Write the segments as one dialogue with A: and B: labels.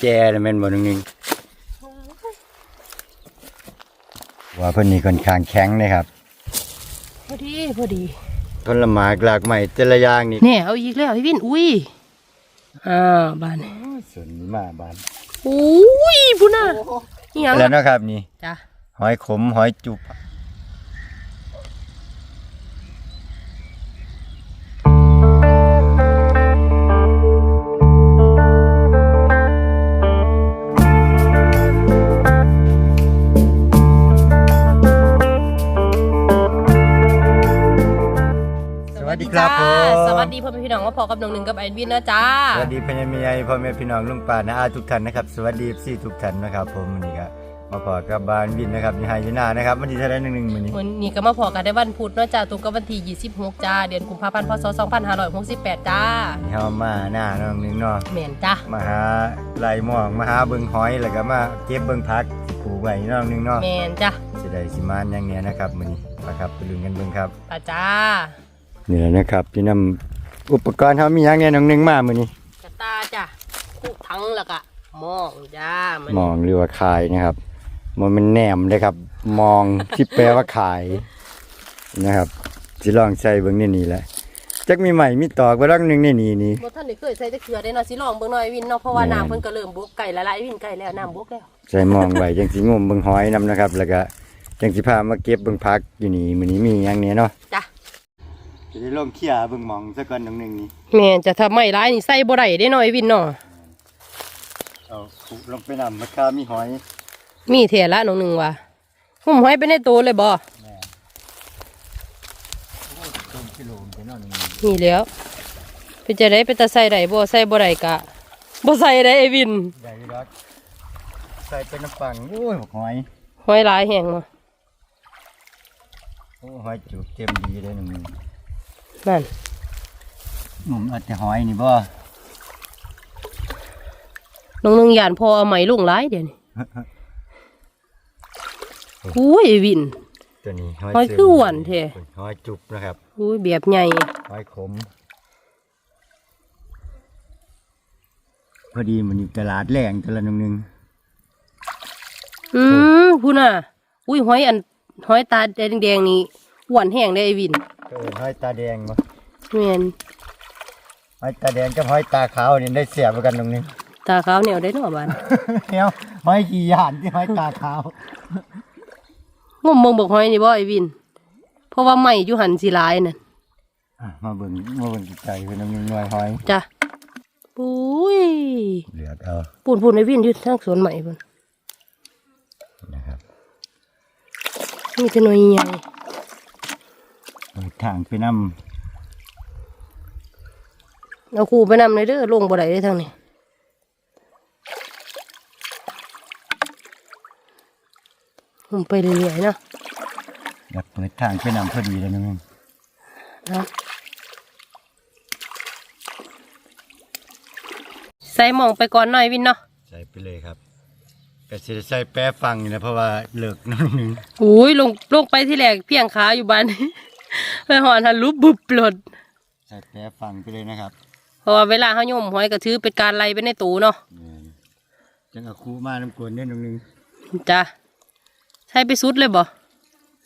A: แจเลยแม่นบ่นึงนึงว่าเพิ่นนี่ค่อนข้างแข็งเลยครับ
B: พอดีพอดี
A: ต้นละหมากหลากใหม่แต่ละอย่างนี่
B: เนี่ยเอาอีกแล้วพี่วินอุ้ยอ่าบาน
A: สนมาบาน
B: อุ้ยพุ่นน่ะนี่ยัง
A: แล้วเนาะครับนี่
B: จ้ะ
A: หอยขมหอยจุบ สวัสดีครับผ
B: จ้ามสวัส
A: ส
B: ดีพ่อแม่พี่น้องมาพอกับน้องหนึ่งกับไอวินนะจ้า
A: วัสดีพญามีไอพ่อแม่พี่น้องลุงป่านะอาทุกท่านนะครับสวัสดีสี่ทุกท่านนะครับ ผมวันนี้ก็มาพอกับบานวินนะครับนี่ไฮยีน่านะครับวันที่เท่าไหรหนึ่งหนึ่งวันนี้
B: วันนี้ก็มาพอกันได้วันพุธเนาะจ้าตรงกับวันที่26จ้าเดือนกุมภาพันธ์พศ2568จ้า
A: นี่เฮามาหน้าน้องหนึงเนาะ
B: แม่นจ้า
A: มาหาไหลหมองมาหาเบิ่งหอยแล้วก็มาเก็บเบิ่งพักปลูกไว้น้องหนึงเนาะ
B: แม่นจ้า
A: สิได้สิมานอย่างเนี้ยนะครับมื้อนี้มาครับไปลุ้นกันเบิ่งครับ
B: ป้าจ้า
A: นี่แหละนะครับ พี่นำอุปกรณ์เฮามีหยังแน่น้องหนึงมามื้อนี้
B: กระตาจ้าคู่ทั้งแล้วก็หมองจ้ามัน
A: มองหรือว่าขายนะครับ มันเป็นแหนมเลยครับ มองที่แปลว่าขายนะครับสิลองใส่เบิ่งในนี่แหละจักมีใหม่มีตอกบ่รักหนึงในนี่นี่
B: บ่ท่านได้เคยใส่ตะเกียบได้เนาะสิลองเบิ่งหน่อยวินเนาะเพราะว่า
A: แม่น
B: น้ำเพิ่นก็เริ่มบกไก่ละลายวินไก่แล้วน้ำบกแล้ว
A: ใส่มองไว้จังสิงมเบิ่งหอยนํนะครับ แล้วก็จังสิพามาเก็บเบิ่งพักอยู่นี่มื้อนี้มีหยังแหน่เนาะ
B: จ้ะ
A: จะได้ลองเคลียร์เบิ่งหมองซะก่อนน้องหนึงนี่
B: แม่นจะทำไม่ร้ายนี่ใส่บ่ได้ได้หน่อยวินเนาะ
A: เอาขุดลงไปนำราคามีหอย
B: มีเถละน้องหนึ่งว่ะหุ่มหอยไปในตัวเลยบ่
A: แม่โอ้ยต้นกิโลมันเป็นเนาะนี่
B: นี่แหล้วเป็นจะได้เป็นตาใส่ได้บ่ใส่บ่ได้กะบ่ใส่ได้ไอ้วิน
A: ใหญ่รักใส่เป็นน้ำปังโอ้ยบักหอย
B: หอยหลายแห้งมา
A: โอ้หอยจุกเต็มดีเลยน้องหนึง
B: นั่น
A: หนุ่มเอาแต่หอยนี่บ่
B: น้องหนึ่งย่านพอเอาไหมลุงหลายเดี๋ยวนี้อุ้ยไอ้วิน
A: ตัวนี้
B: หอยคืออ้วนแท้
A: หอยจุบนะครับ
B: อุ้ยแบบใหญ่
A: หอยขม พอดีมันอยู่ตลาดแรงตลาดนึงนึง
B: อืมพูน่ะ อุ้ยหอยอันหอยตาแดงๆนี่อ้วนแห้งได้ไอ้วิน
A: ก็ เอิ้นหอยตาแดงบ่
B: แม่น
A: หอยตาแดงกับหอยตาขาวนี่ได้เสียบกันตรงนึง
B: ตาขาวเหนียวได้เนาะบาน
A: เดี๋ยวหอยกี่ยานที่หอยตาขาว
B: งมเบิ่งบอกหอยนี่บ่ไอ้วิน เพราะว่าไหมอยู่หันสิหลายนั่น
A: อะมาเบิ่งมาเบิ่งไก่เป็นน้ำหนึ่งหน่วยหอย
B: จ้ะปุ้ย
A: เหลือเอา
B: ปูนปูนไอ้วินอยู่ทางสวนใหม่พุ่น
A: นะครับ
B: มีแต่หน่วยใหญ่
A: เปิด ทางไปน้
B: เอาครูไปนำเลยเด้อลงบ่ได้เลยทางนี้ผมไปเรื่อยๆเนาะำ
A: อยากเปิดทางไปน้ำพอดีเลยน้ำหนึ่ง
B: นะใส่หมองไปก่อนหน่อยวินเนาะ
A: ใส่ไปเลยครับก็จะใส่แปรฟังนี่นะเพราะว่าเลิกน้ำหนึ่ง
B: อุ้ยลงลงไปที่แรกเพียงขาอยู่บ้าน ไปหอนหันลุบบุบหลด
A: ใส่แปรฟังไปเลยนะครับ
B: เพราะว่าเวลาเขาโยมหอยก็ถือเป็นการไล่ไปในตูเนาะ
A: นี่จังเอาคูมาน้ำกวนเนี่ยน้ำหนึ่ง
B: จ้ะใช้ไปสุดเลยบ่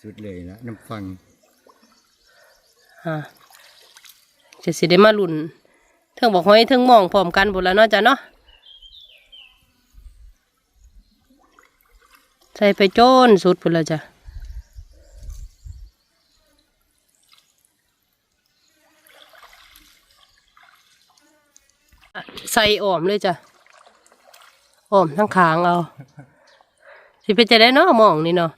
A: สุดเลยนะน้ำฟัง
B: อ่าจะสิได้มาลุ่นเทิงบอกหอยเทิงหมองพร้อมกันหมดแล้วเนาะจ้ะเนาะใส่ไปโจนสุดพุ่นแล้วจ้ะ ใส่อ่อมเลยจ้ะอ่อมทั้งขางเอา สิเป็นจะได้เนาะหมองนี่เนาะ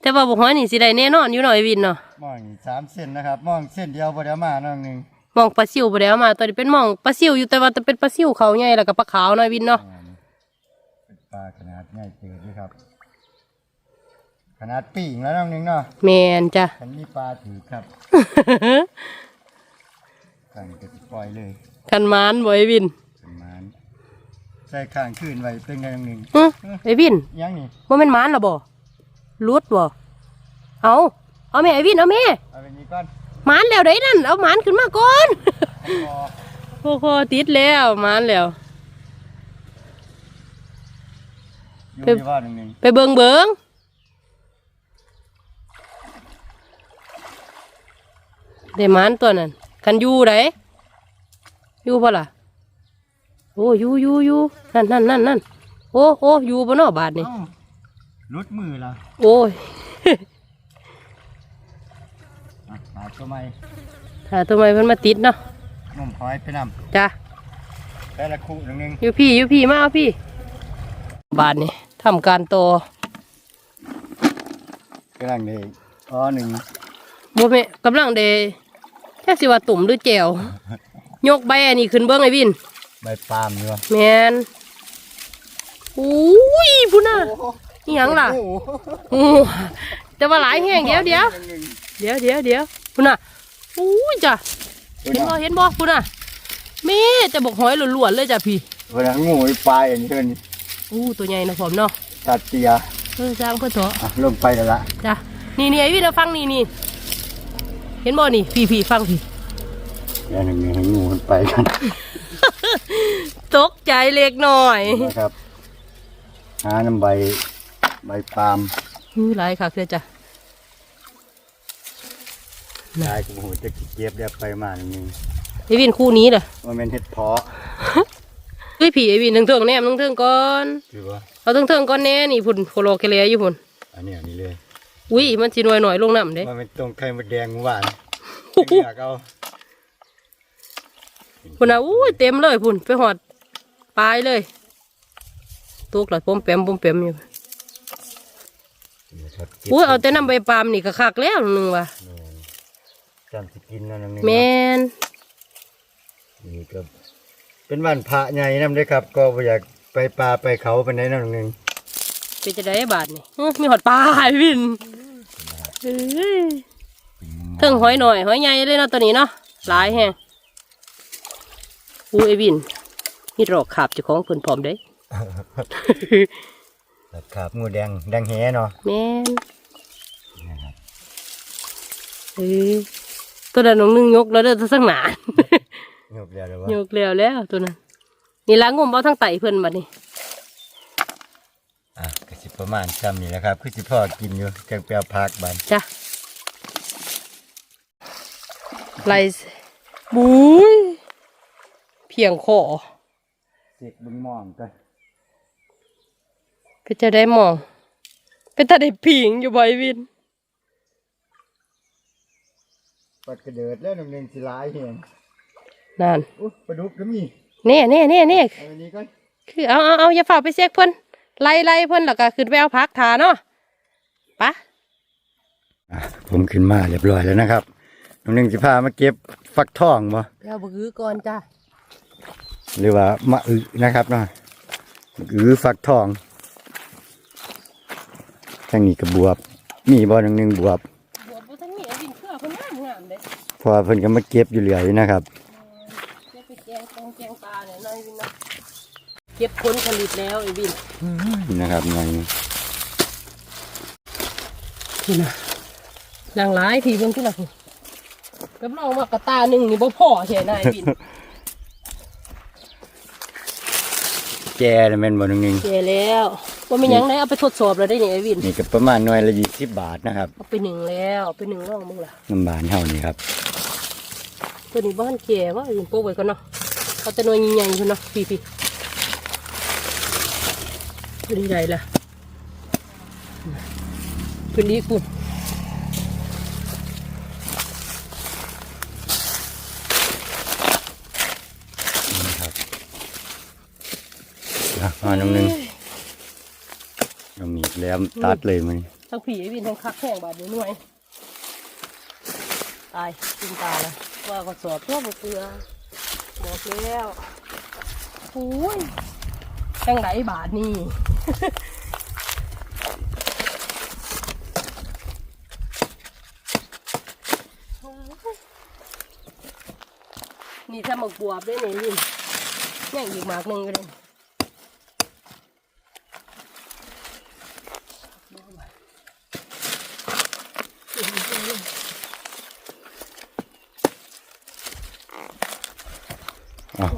B: แต่ว่าบอกหอยนี่สิได้แน่นอนอยู่หน่อยวินเนาะ
A: มองอีกสามเส้นนะครับมองเส้นเดียวพอเดียวมาน้ำหนึ่ง
B: หมองปลาซิวไปแล้วมาตอนนี้เป็นหมองปลาซิวอยู่แต่ว่าจะเป็นปลาซิวเขาใหญ่แล้วก็ปลาขาวหน่อยวินเนาะ
A: อ่านี่เป็นปลาขนาดใหญ่เกินด้วยครับ ขนาดปีงแล้วน้ำหนึ่งเนาะ
B: แมนจ้ะ
A: คันนี้ปลาถือครับกันก็จะปล่อยเลย
B: คันมานบ่ไอวิน
A: สมานใส่ข้างคืนไว้เป็นไงหนึ่ง
B: หึไอวิน
A: ยังนี่
B: ว่าเป็นมานหรอบ่ลุดบ่เอาเอาแม่ไอวินเอาแม่
A: เอาไปนี้ก่อน
B: มานแล้วได้นั่นเอามานขึ้นมาก่อน
A: ให้พอ
B: โอ้โหติดแล้วมานแล้ว
A: อยู่ที่ว่าหนึ่งหนึ่ง
B: ไปเบิงเบิงเดหมันตัวนั้นคันอยู่ไดอยู่ปะล่ะ โอ้อยู่อยู่อยู่นั่นนั่นนั่นนั่นโอ้โอ้อยู่บนนอบาทนี่
A: เอ้ารุดมือละ
B: โอ้ย
A: อะหาตัวใหม่
B: ถ้าทำไมมันมาติดเนาะ
A: นมหอยไปน
B: จ้ะำ
A: แต่ละคู่หนึ่งหนึ่ง
B: อยู่พี่อยู่พี่มาเอาพี่ บาทนี่ทำการโต
A: กำลังเลยอ๋อหนึ่ง
B: โมเมกำลังเดแค่สิว่าตุ่มหรือแจวยกใบอันนี้ขึ้นเบิ้งไอ้วิน
A: ใบปาล์มอยู่วะ
B: แมนอุ้ยพุ่นน่ะนี่ยังล่ะ
A: โอ้โห
B: อู้แต่ว่าหลายแห้งเดี๋ยวเดี๋ยว
A: หนึ่ง
B: เดี๋ยวเดี๋ยวเดี๋ยวพุ่นน่ะอุ้ยจ้ะ
A: ๆ
B: เห็นบ่เห็นบ่พุ่นน่ะแม่จะบอกหอยหล้วนๆเลยจ้ะพี่
A: เวลางูไอ้ปลายอันนี้เพิ่น
B: อู้ตัวใหญ่นะผมเนาะ
A: ตัดเตีย
B: เออจ้างเพื่อเถอะ
A: อะลงไปแล้วละ
B: จ้ะนี่นี่ไอ้วินเอาฟังนี่นี่เห็นบ่นี่พี่พี่ฟังพี่
A: เดี๋ยวหนึ่งๆให้งูมันไปกัน
B: ตกใจเล็กน้อย
A: นะครับ หาน้ำใบใบปาล์ม
B: อู้หลายค่ะคือจ้ะ
A: ลายกูโหจะเก็บเดี๋ยวไปมาหนึ่งหนึ่ง
B: ไอ้วินคู่นี้เหรอ
A: ว่าเป็นเห็ดเพาะ
B: เฮ้ยพี่ไอ้วินเทิงๆแนมเทิงๆก่อน
A: คือว่า
B: เอาเทิงๆก่อนแน่นี่พุ่นโคโลเคเลอยู่พุ่น
A: อันนี้อันนี้เลย
B: อุ้ยมันสิหน่อยหน่อยๆลงน้ำเด้
A: ว่าเป็นตรงไข่มดแดงหวาน
B: โอ้โห
A: อยากเอา
B: พุ่นอะอุ้ยเต็มเลยพุ่นไปหอดปลายเลยตุกหลอดปมแปมปมแปมอยู่
A: นะครับ
B: อุ้ยเอาแต่น้ำใบปาล์มนี่ก็คักแล้วหนึงว่ะ
A: จำสิกินนั่นนึง
B: แมน
A: นี่ก็เป็นวันพระใหญ่นำเลยครับ ก็บ่อยากไปปลาไปเขาไปไหนนั่นนึง
B: เป็นจะได้บาทนี่อื้อมีหอดปลาไอ้วินเอ้ยเทิงหอยหน่อยหอยใหญ่เลยเนาะตัวนี้เนาะหลายแฮง อุ้ยไอ้วินนี่รอกขาบเจ้าของเพิ่นพร้อมเด้
A: แบบขาบงูแดงแดงแหเนาะ
B: แม่นเอ้ยตัวนั้นน้องนึงยกแล้วเด้อทั้งหนาน
A: ยกแล้วเดี๋ยวว่าย
B: กแล้วแล้วตัวนั้นนี่ล้างงมเอาทั้งไตเพิ่นบัดนี้
A: อะก็สิประมาณซ้ำนี่แหละครับ คือสิพ่อกินอยู่จังเปียวพักบัน
B: จ้ะไล่บุยเพียงคอ
A: เสกบึงมองกัน
B: ก็จะได้มอง เป็นตาได้ผิงอยู่บ่อยวิน
A: ปัดกระเดิดแล้วนึงสิหลายเห็น
B: นั่น
A: อุ๊ยปลาดุกก็มี
B: เน่เน่เน่เน่
A: เอาอันนี้ก่อน
B: คือเอาเอาเอาอย่าฝ่าไปเซ็กเพิ่นไล่ไล่เพิ่นแล้วก็ขึ้นไปเอาพักทาเนาะไปะ
A: อะผมขึ้นมาเรียบร้อยแล้วนะครับน้องหนึ่งสิพามาเก็บฟักทองบ่
B: เราบกือก่อนจ้า
A: หรือว่ามะอึนะครับเนาะมะอึฟักทองทางนี้ก็บวบ มีบ่หนึ่งหนึ่งบวบ
B: บวชบ่ทันนี่เอาดินเครือเพิ่นงามงามเด้
A: เพอเพิ่นก็มาเก็บอยู่เหลือยนะครับ
B: เก็บไปแกงแกงแกงปลาเนี่ยน้อยวินนะเก็บผลผลิตแล้วไอ้วิน
A: นี่นะครับอย่างนี้
B: พี่นะนางร้ายพี่เบิ่งที่ละพุ่นกับน้องว่ากระตาหนึ่งนี่บ่พอใช่นายวิน
A: แจน่ะแม่นบ่หนึ่งหนึ่ง
B: เจแล้วว่ามีหยังได้เอาไปทดสอบแล้วได้นี่ไอ้วิน
A: นี่ก็ประมาณหน่วยละยี่สิบบาทนะครับ
B: เอาไปหนึ่งแล้วเอาไปหนึ่งร่องมึงล่ะ
A: น้ำบานเท่านี้ครับ
B: ตัวนี้บ้านแก่ว่าอยู่โป๊กไว้ก่อนเนาะเอาแต่หน่วยใหญ่ๆพุ่นเนาะพี่พี่ตัวนี้ใหญ่ละตัวนี้คุณ
A: อะมาหนึ่งหนึ่งเอามีดแหล้วตัดเลยมัน
B: ทั้งผีไอ้วินทั้งคักแห้งบาดเดียวหน่วยตายกินตาละว่าก็สอบทั่วบ่เกลือบอกแล้วโอ้ยจังไหนบาทนี่นี่ถ้าหมกบวบได้เนี่ยวินแย่งอีกหมากหนึ่งก็ได้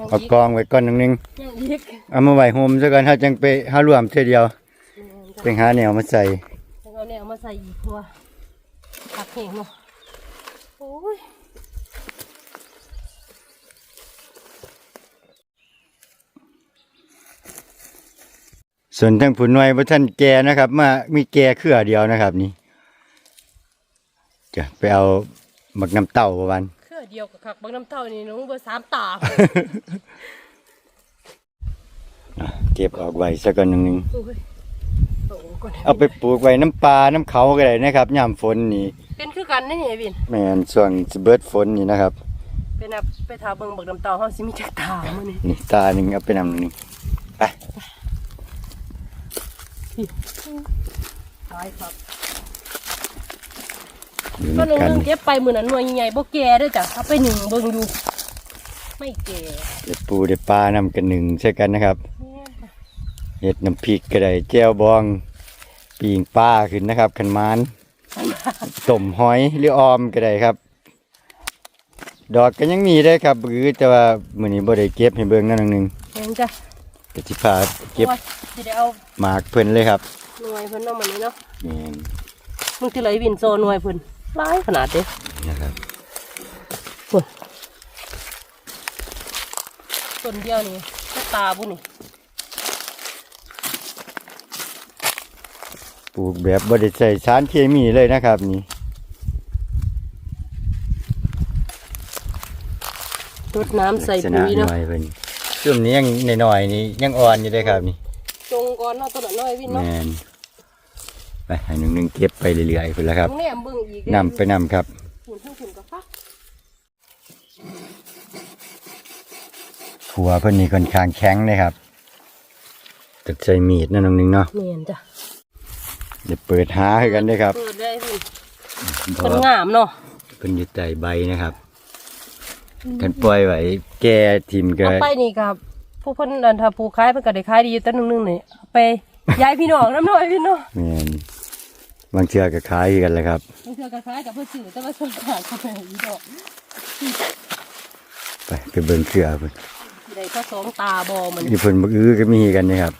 A: เอาเอากองไว้ก่อนหนึ่งหนึ่ง
B: แย่งอีก
A: เอามาไว้โฮมซะก่อนถ้าจังไปหารวมเท่อเดียว
B: จ้ะ
A: ไปหาแนวมาใส่
B: แล้วเอาแนวมาใส่อีกตัวผักแห้งเนาะโอ้ย
A: ส่วนทั้งผุนหน่วยบ่ท่านแก่นะครับ มามีแก่เครือเดียวนะครับนี่จะไปเอาหมักน้ำเต้าประมาณ
B: เครือเดียวกับขักบางน้ำเท่านี่น้องเบอร์สามตา
A: อะเก็บออกไว้สักก่อนหนึ่งหนึ่ง
B: โอ้ยโอ้ก่อน
A: เอาไปปลูกไว้น้ำปลาน้ำเขาก็ได้นะครับยามฝนนี่
B: เป็นคือกันนี่ไงบิน
A: แม่นช่วงสิเบิดฝนนี่นะครับ
B: เป็นอะไปทาเบิ่งบักน้ำเต่าเฮาสิมีจักตามื้อนี้
A: นี่ตาหนึ่งเอาไปนำหนึ่งไป
B: ตายครับ
A: ดู
B: ก็นึง
A: กัน
B: นึงเก็บไปมื้อนั้นหน่วยใหญ่ๆบ่แก่เด้อจ้ะเอาไปหนึ่งเบิ่งอยู่ไม่แก่
A: เดี๋ยวปูเดี๋ยวปลานำกันหนึ่งใช่กันนะครับ
B: แม่นจ้ะ
A: เห็ดน้ำพริกก็ได้แจ่วบองปีงปลาขึ้นนะครับขันมานต้มหอยหรือออมก็ได้ครับ ดอกก็ยังมีได้ครับหรือแต่ว่ามื้อนี้บ่ได้เก็บให้เบิ่งนั่นหนึง
B: แม่นจ้ะ
A: ก็สิพาเก็บ
B: โอ้ยสิได้เอา
A: หมากเพิ่นเลยครับ
B: หน่วยเพิ่นเนาะมื้อนี้เนาะ
A: นี่
B: มึงสิเลยวินโซหน่วยเพิ่น หลายขนาดเด้
A: นะครับ
B: พุ่นต้นเดียวนี่ก็ตาบุนี่
A: ปลูกแบบบ่ได้ใส่สารเคมีเลยนะครับนี่
B: รดน้ำใส่
A: ลักษณะ
B: ปุ๋ยเนาะ
A: หน่อยเพิ่นช่วงนี้ยังน้อยๆนี่ยังอ่อนอยู่เลยครับนี่
B: จงก่อนเนาะต้นน้อยวินเนาะ
A: แม่นไปให้หนึงๆเก็บไปเรื่อยๆพุ่นละครับ
B: ต้องแนมเบิ่ง อีกเด้
A: นำไปนำครับ
B: ฝุ่นทั้งฝุ่นกับฟัก
A: ขัวเพิ่นนี่ค่อนข้างแข็งเลยครับตัดใส่มีดนั่นนึงเนาะ
B: เนียนจ้ะ
A: เดี๋ยวเปิดหาให้กันเด้วยครับ
B: เปิดได้วิน
A: เพ
B: คน
A: ราะว่างา
B: มเนาะ
A: เพิ่นอยู่ใต้ใบนะครับกันปล่อยไว้แก่ทิมก็
B: เอาไปนี่กับผู้เพิ่นเดินทาผู้ขายเพิ่นก็ได้ขายดีอยู่แต่นึงนึงนี่เอาไปย้ายพี่น้องน้ำน้อยพี่น้อง
A: แม่น บางเทื่อก็ขายกันแหละครับ
B: บางเทื่อก็ขายกับเพิ่นซื้อแต่ว่าส่วนขายเขาไปอีดอก
A: ไปไปเบิ่งเครือเพิ่น
B: สิได้ก็สองตาบอมัน
A: อยู่เพิ่นบ่อื้อก็มีกันนะครับ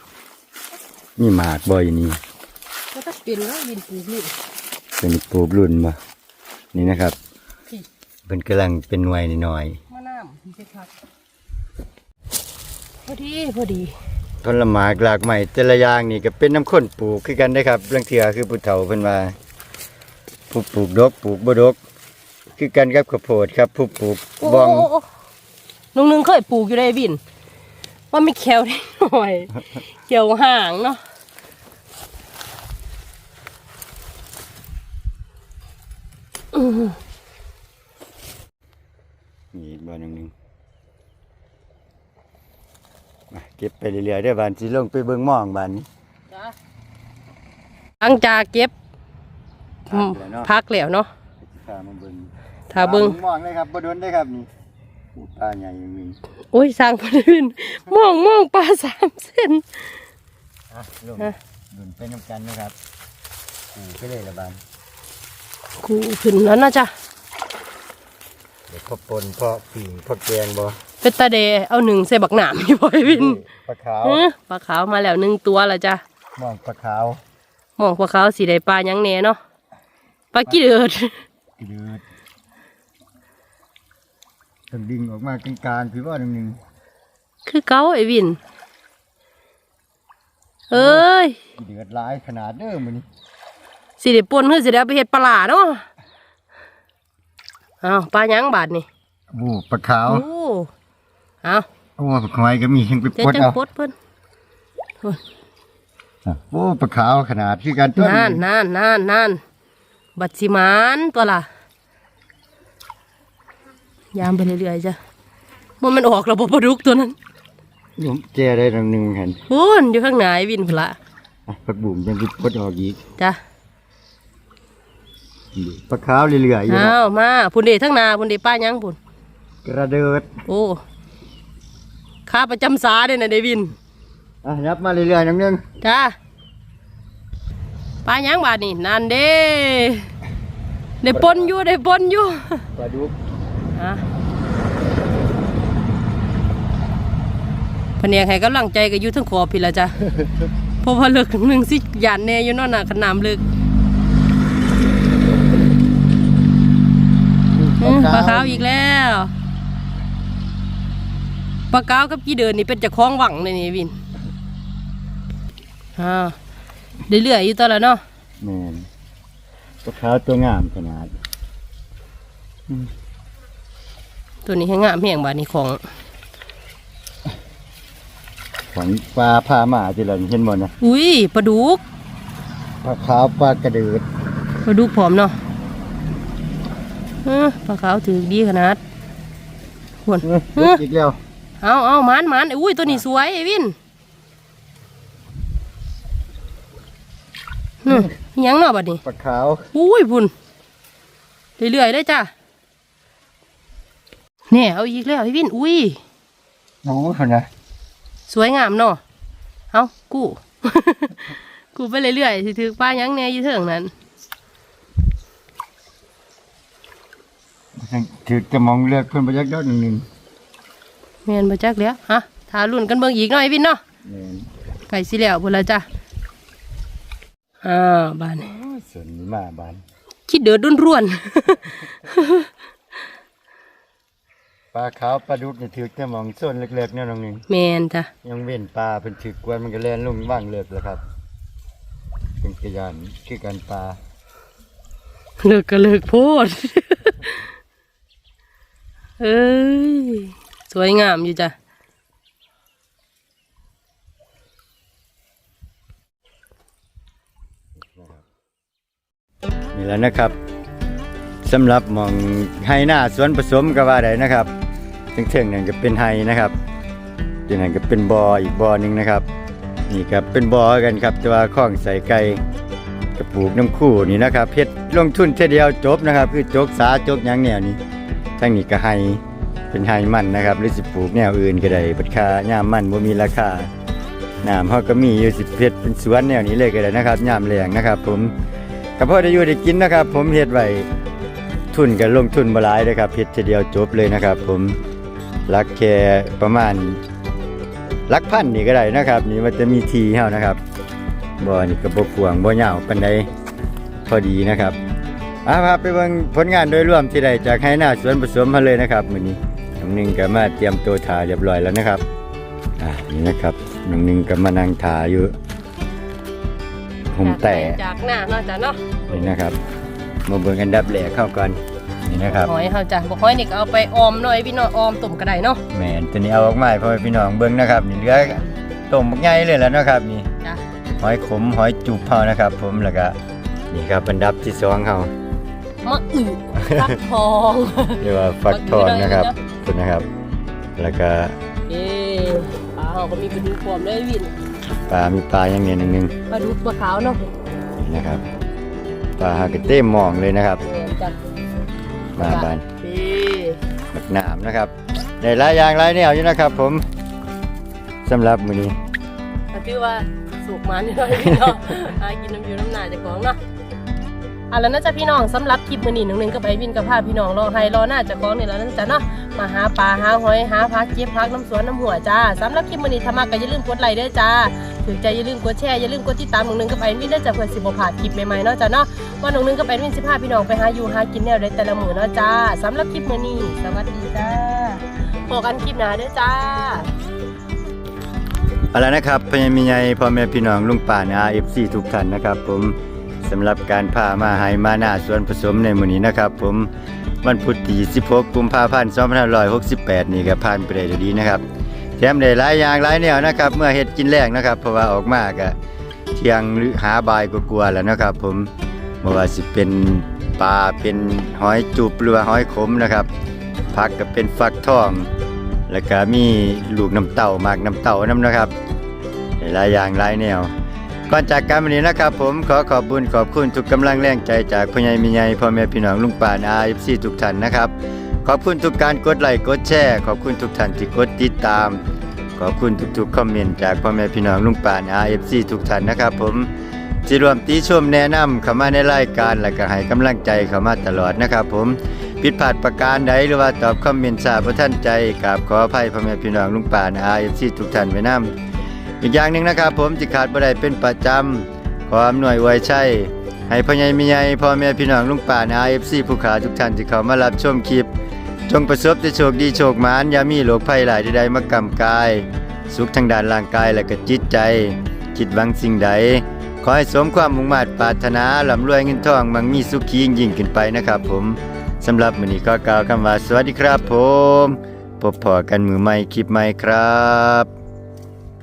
A: มีหมากบ่อยู่นี่
B: ก็ต้องเป็นแล้ววินปลูกนี่
A: เป็นปลูกรุ่นบ่นี่นะครับ
B: พี่
A: เพิ่นกำลังเป็นหน่วยน้อย
B: มะนาวพี่เจ้าครับพอดีพอดี
A: ๆต้นละหมากหลากใหม่แต่ละอย่างนี่ก็เป็นน้ำข้นปลูกคือกันได้ครับบางเทื่อคือผู้เฒ่าเพิ่นว่าผู้ปลูกดอกปลูกบ่ดอกคือกันกับข้าวโพดครับ ผู้ปลูก
B: โอ้
A: บอง
B: โอ้โอ้ลุงนึงเคยปลูกอยู่ได้วิน ว่ามีแควได้หน่อยเกี่ยวห่างเนาะ
A: นี่อีกบ้านหนึ่งหนึ่งมา เก็บไปเรื่อยๆได้อบ้านสิลงไปเบิ่งหมองบ้านนี้
B: หลังจากเก็บ
A: พักแล้วเนาะ
B: พักแล้วเนาะ
A: พามาเบิ่ง
B: ถ้าเบิ่ง
A: หมองเลยครับบ่โดนได้อครับนี่อู้ปลาใหญ่อย่างนี้
B: โอ้ยสร้างพอดีวินมองมองปลาสามเส้น
A: อะลง
B: ฮะ
A: ดุนไปน้ำกันนะครับอู้ไปเลยละบ้าน
B: กูขึ้นแล้วนะจ๊ะ
A: เดี๋ยวพอปนพอปิ่งพอแกงบ่
B: เป็นตาเดเอาหนึ่งใส่บักหนามพี่บอยวิน
A: ปลาขาว
B: ฮะปลาขาวมาแล้วหนึ่งตัวและจ้ะ
A: หมองปลาขาว
B: มองปลาขาวสีใดปลายังแหน่เนาะปลากี่เดือด
A: ดืดต้องดึงออกมากลางๆพี่ว่าหนึ่งหนึ่ง
B: คือเก้าไอ้วินเอ้ย
A: เดือดหลายขนาดเด้อมื้อนี้
B: สิได้ปนเพื่อสิได้เอาไปเฮ็ดปลาหลาเนาะอ้าวปลายังบาดนี่
A: บูปลาขาว
B: โอ้อ้าว
A: โอ้ปลาควายก็มีทั้งไป
B: เจ๊
A: ปลด
B: จัง
A: เอา
B: ปดเพิ่น
A: อะโอ้ปลาขาวขนาดที่กันต้น
B: นานนานนานนานบัดสิมานตัวล่ะ ยามไปเรื่อยๆจ้ะมันมันออกระบบปลาดุกตัวนั้น
A: นี่แก่ได้รังหนึ่งเห็น
B: พูนอยู่ข้างในวินพุ่นละ
A: อะผักบุ๋มยังไปปลดออกอีก
B: จ้ะ
A: ปลาขาวเรื่อยๆอยู่
B: อ้า
A: นะ
B: วมาพุ่นเดทั้งนาพุ่นเดป้ายังพุ่น
A: กระเดิด
B: โอ้ ข้าประจำสาเด้นะเดวิน
A: อะยับมาเรื่อยๆนังนึง
B: จ้าป้ายังบาดนี่นั่นเด้ได้ปนอยู่ได้ปนอยู่
A: ปลาดุก
B: อะแผนกให้กำลังใจก็อยู่ทั้งขอบพี่ละจ้ะ เพราะว่าเลิกหนึ่งสิหยานแน่อยู่เนอนน่ะขนามเลิกอื้อปลาขาวอีกแล้ว ปลาขาวกับกี่เดินนี่เป็นเจะคล้าของหวังเลยนี่วินอ่าเรื่อยๆอยู่ตอนละเนาะ
A: แม่นปลาขาวตัวงามขนาด
B: ตัวนี้ให้งามแห่งบาดนี้ของ
A: ของปลาพามาที่เราเห็นหมดนะ
B: อุ้ยปลาดุก
A: ปลาขาวปลากระเดือด
B: ปลาดุกผอมเนาะเออปลาขาวถือดีขนาดหวน
A: เอ้ยเด็กอีกแล้ว
B: เอาเอามันมันอุ้ยตัวนี้สวยไอ้วินอืมอิหยังเนาะบัดนี้
A: ปลาขาว
B: อุ้ยพุ่นเรื่อยๆเลยจ้ะเนี่ยเอาอีกแล้วไอ้วินอุ้ย
A: โอ้คนนะ
B: สวยงามเนาะเอากูกูไปเรื่อยๆสิถือป้าหยังแหน่อยี่เถิงนั้น
A: ถือจะมองเลือกเพิ่นประยักษ์ดอกหนึ่งหนึ่ง
B: แม่นบ่จักแล้วฮะทารุ่นกันเบิ่งอีกหน่อยวินเนาะ
A: แม่น
B: ไก่สิแล้วพุ่นละจ้ะอ่าบ้านนี้
A: โอ้ยส่วนนี้มาบาน
B: คิดเดือดรุ่นร่วน
A: ปลาขาวปลาดุกนี่ถือจะมองส่วนเล็กๆเนี่ยน้องหนึ่ง
B: แมนจ้ะ
A: ยังเว้นปลาเป็นถือกวนมันก็แล่นลงว่างเลิกแล้วครับ เป็นกระยานคือการปลา
B: เลิกก็เลิกโพดเอ้ย สวยงามอยู่จ้ะ
A: นี่แล้วนะครับสำหรับมองไฮหน้าสวนผสมก็ว่าได้นะครับถึงเทิงนั่นก็เป็นไฮนะครับจังนั้นก็เป็นบออีกบอหนึ่งนะครับ นี่ครับเป็นบอกันครับแต่ว่าข้องใส่ไก่กระปลูกน้ำคู่นี่นะครับเพชรลงทุนเท่เดียวจบนะครับ คือจกสาจกยังแนวนี้ทั้งนี้ก็ไฮ เป็นไฮมันนะครับหรือสิปลูกแนวอื่นก็ได้ปัดคาย่ามมันบ่มีราคาน้ำเฮาก็มีอยู่สิเพชรเป็นสวนแนวนี้เลยก็ได้นะครับย่ามแรงนะครับ ผมก็พอได้อยู่ได้กินนะครับ ผมเฮ็ดไว้ทุนก็ลงทุนบ่หลายเด้อครับเฮ็ดทีเดียวจบเลยนะครับ ผมรักแค่ประมาณหลักพันนี่ก็ได้นะครับ นี่มันจะมีทีเฮานะครับบ่อนี่ก็บ่กวางบ่ยาวปานใดพอดีนะครับอ่าพาไปเบิ่งผลงานโดยรวมที่ได้จากให้หน้าสวนผสมมาเลยนะครับมื้อนี้ น้องหนึงก็มาเตรียมตัวถ่าเรียบร้อยแล้วนะครับอ่านี่นะครับน้องหนึงก็มานั่งถ่าอยู่ห่มแต่
B: จากหน้าเนาะจ้ะเนาะ
A: นี่นะครับมาเบิ่งอันดับแรกเข้าก่อนนี่นะครับ
B: หอยเฮาจ้ะบ่หอยนี่ก็เอาไปออมหน่อยพี่น้องออมต้มก็ได้เนาะ
A: แหมนตัวนี้เอาออกมาให้พ่อแม่พี่น้องเบิ่งนะครับ นี่เหลือต้มบักใหญ่เลยแหล้วนะครับ นี่
B: จ้ะ
A: หอยขมหอยจูบเฮานะครับ ผมแล้วก็นี่ครับอันดับที่สองเฮา มะ
B: อึฟักทอง
A: เรียกว่าฟักทองนะครับคุณนะครับ แล้วก็
B: เอ้ปลาเฮาก็มีปลาดุกพร้อมเลยวิน
A: ปลามีปลาอย่างเนี้ยหนึง
B: ปลาดุกปลาขาวเนาะ
A: ๆนี่นะครับปลาหากระเต้มมองเลยนะครับ
B: แม่นจ้ะ
A: มาบาน
B: เอ้
A: บักหนามนะครับได้หลายอย่างหลายแนวอยู่นะครับ ผมสำหรับมื้อนี้
B: ก็ถือว่าสุกมันอยู่หน่อยพี่น้องหากินน้ำอยู่น้ำหนาเจากของเนาะ อะแล้วน่าจะพี่น้องสำหรับคลิปมือนี้หนึ่งหนึ่งก็ไปวินกับพาพี่น้องรอให้รอหน้าเจากของนี่แล้วนั่นจ้ะเนาะมาหาปลาหาหอยหาพักเก็บพักน้ำสวนน้ำหัวจ้าสำหรับคลิปมื้อนี้ถ้ามาก็อย่าลืมกดไลค์ด้วยจ้าถึงใจอย่าลืมกดแชร์อย่าลืมกดติดตามหนึ่งหนึ่งกับไอวินด้วยจ้ะเพื่อสิบพลาดคลิปใหม่ๆเนาะจ้ะเนาะว่าหนึ่งหนึ่งกับไอวินสิพาพี่น้องไปหาอยู่หากินแนวได้แต่ละมือเนาะจ้าสำหรับคลิปมือนี้สวัสดีจ้าพบกันคลิปหน้าด้อจ้า
A: เอาละนะครับพญามีใหญ่พ่อแม่พี่น้องลุงป่านาเอฟซีทุกท่านนะครับผม สำหรับการพามาให้มาหน้าส่วนผสมในมื้อนี้นะครับ ผมวันพุธที่16กุมภาพันธ์2568 นี่ก็ผ่านไปได้ด้วยดีนะครับ แถมได้หลายอย่างหลายแนวนะครับ เมื่อเฮ็ดกินแรกนะครับ เพราะว่าออกมาก็เที่ยงหรือหาบายก็กลัวๆแล้วนะครับ ผมบ่ว่าสิเป็นปลาเป็นหอยจูบหรือว่าหอยขมนะครับผักก็เป็นฟักทอง แล้วก็มีลูกน้ำเต้าหมากน้ำเต้าน้ำนะครับหลายอย่างหลายแนว ก่อนจากการวันนี้นะครับ ผมขอขอบบุญขอบคุณทุกกำลังแรงใจจากพ่อใหญ่มีใหญ่พ่อแม่พี่น้องลุงป่านอาเอฟซีทุกท่านนะครับ ขอบคุณทุกการกดไลค์กดแชร์ขอบคุณทุกท่านที่กดติดตาม ขอบคุณทุกๆคอมเมนต์จากพ่อแม่พี่น้องลุงป่านอาเอฟซีทุกท่านนะครับ ผมจิรวมติชมแนะนำเข้ามาในรายการและก็ให้กำลังใจเข้ามาตลอดนะครับ ผมผิดพลาดประการใดหรือว่าตอบคอมเมนต์ทราบท่านใจกราบขออภัยพ่อแม่พี่น้องลุงป่านอาเอฟซีทุกท่านไว้นำ อีกอย่างหนึ่งนะครับ ผมจิขาดบ่ได้เป็นประจำขออำนวยไว้ใช่ให้พ่อใหญ่แม่ใหญ่พ่อแม่พี่น้องลุงป่าใน IFC ผู้ขาทุกท่านที่เขามารับชมคลิป จงประสบแต่โชคดีโชคหมานอย่ามีโรคภัยหลายใดๆมากำกาย สุขทางด้านร่างกายและก็จิตใจ คิดหวังสิ่งใด ขอให้สมความมุ่งมั่นปรารถนาร่ำรวยเงินทองมั่งมีสุขียิ่งยิ่งขึ้นไปนะครับ ผมสำหรับมื้อนี้ก็กล่าวคำว่าสวัสดีครับ ผมพบพอกันมือใหม่คลิปใหม่ครับ